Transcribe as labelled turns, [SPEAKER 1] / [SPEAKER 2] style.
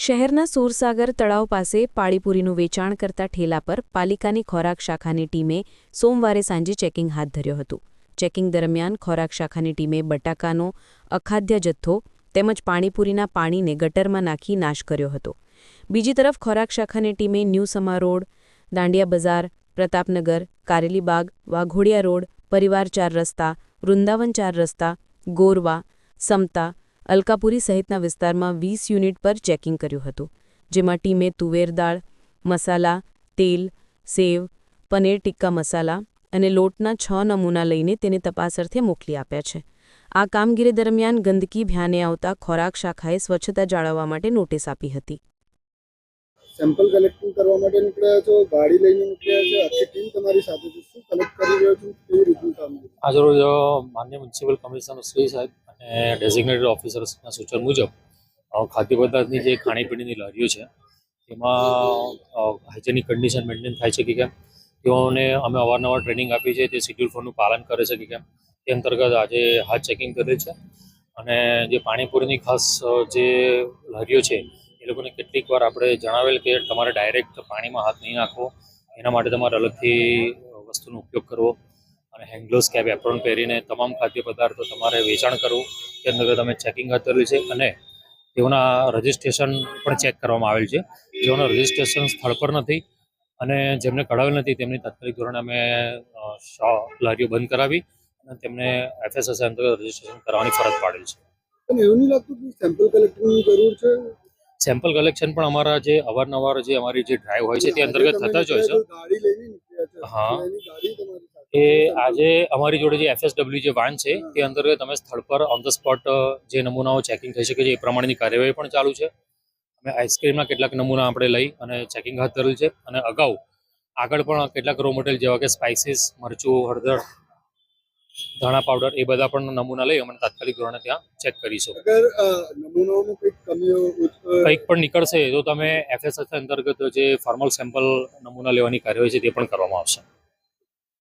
[SPEAKER 1] શહેરના સુરસાગર તળાવ પાસે પાણીપુરીનું વેચાણ કરતા ઠેલા પર પાલિકાની ખોરાક શાખાની ટીમે સોમવારે સાંજે ચેકિંગ હાથ ધર્યો હતું. ચેકિંગ દરમિયાન ખોરાક શાખાની ટીમે બટાકાનો અખાદ્ય જથ્થો તેમજ પાણીપુરીના પાણીને ગટરમાં નાખી નાશ કર્યો હતો. બીજી તરફ ખોરાક શાખાની ટીમે ન્યૂ સમા રોડ દાંડિયા બજાર, પ્રતાપનગર કારેલીબાગ વાઘોડિયા રોડ, પરિવાર ચાર રસ્તા, વૃંદાવન ચાર રસ્તા, ગોરવા, સમતા અલકાપુરી સહિતના વિસ્તારમાં વીસ યુનિટ પર ચેકિંગ કર્યું હતું જેમાં ટીમે તુવેર દાળ મસાલા તેલ સેવ પનીર ટિક્કા મસાલા અને લોટના છ નમૂના લઈને તેને તપાસ અર્થે મોકલી આપ્યા છે. આ કામગીરી દરમિયાન ગંદકી ભ્યાને આવતા ખોરાક શાખાએ સ્વચ્છતા જાળવવા માટે નોટિસ આપી હતી.
[SPEAKER 2] સેમ્પલ કલેક્ટિંગ કરવા માટે નીકળ્યા છો ગાડી લઈને નીકળ્યા છો આખી ટીમ તમારી સાથે છે શું કલેક્ટ કરી રહ્યો છો કેવી રીતનું કામ છે
[SPEAKER 3] આજરોજ માન્ય મ્યુનિસિપલ કમિશનર શ્રી સાહેબ અને ડેઝિગ્નેટેડ ઓફિસર્સના સૂચન મુજબ ખાદ્ય પદાર્થની જે ખાણીપીણીની લારીઓ છે એમાં હાઇજેનિક કન્ડિશન મેન્ટેન થાય છે કે કેમ? તેઓને અમે અવારનવાર ટ્રેનિંગ આપી છે, તે શિડ્યુલ ફોરનું પાલન કરે છે કે કેમ? તે અંતર્ગત આજે હાથ ચેકિંગ કરે છે અને જે પાણીપુરીની ખાસ જે લારીઓ છે, એ લોકોને કેટલીક વાર આપણે જણાવેલ કે તમારે ડાયરેક્ટ પાણીમાં હાથ નહીં નાખવો, એના માટે તમારે અલગથી વસ્તુનો ઉપયોગ કરવો અને હેન્ડગ્લોવ્સ કેપ એપ્રોન પહેરીને તમામ ખાદ્ય પદાર્થો તમારે વેચાણ કરવું તે અંતર્ગત અમે ચેકિંગ હાથ ધરેલું છે અને તેઓના રજિસ્ટ્રેશન પણ ચેક કરવામાં આવેલ છે. જેઓના રજિસ્ટ્રેશન સ્થળ પર નથી અને જેમને કઢાવેલ નથી તેમની તાત્કાલિક ધોરણે અમે લારીઓ બંધ કરાવી અને તેમને એફએસએસ અંતર્ગત રજિસ્ટ્રેશન કરવાની ફરજ પાડેલ છે.
[SPEAKER 2] પણ એવું નહીં લાગતું કે સેમ્પલ જરૂર છે?
[SPEAKER 3] સેમ્પલ કલેક્શન પણ અમારા જે અવારનવાર જે અમારી જે ડ્રાઈવ હોય છે તે અંતર્ગત થતા જ હોય છો. હા. એ આજે અમારી જોડે જે એફએસડબલ્યુ જે વાન છે તે અંતર્ગત અમે સ્થળ પર ઓન ધ સ્પોટ જે નમૂનાઓ ચેકિંગ થઈ શકે છે એ પ્રમાણેની કાર્યવાહી પણ ચાલુ છે. અમે આઈસ્ક્રીમના કેટલાક નમૂના આપણે લઈ અને ચેકિંગ હાથ ધરેલ છે અને અગાઉ આગળ પણ કેટલાક રો મટીરિયલ જેવા કે સ્પાઇસીસ મરચું હળદર ધાણા પાવડર એ બધા પણ નમૂના લઈ અમે તાત્કાલિક ધોરણે ત્યાં ચેક કરીશું.
[SPEAKER 2] અગર નમૂનાઓમાં કંઈક કમીઓ
[SPEAKER 3] કંઈક પણ નીકળશે તો તમે એફએસએસ અંતર્ગત જે ફોર્મલ સેમ્પલ નમૂના લેવાની કાર્યવાહી છે તે પણ કરવામાં આવશે.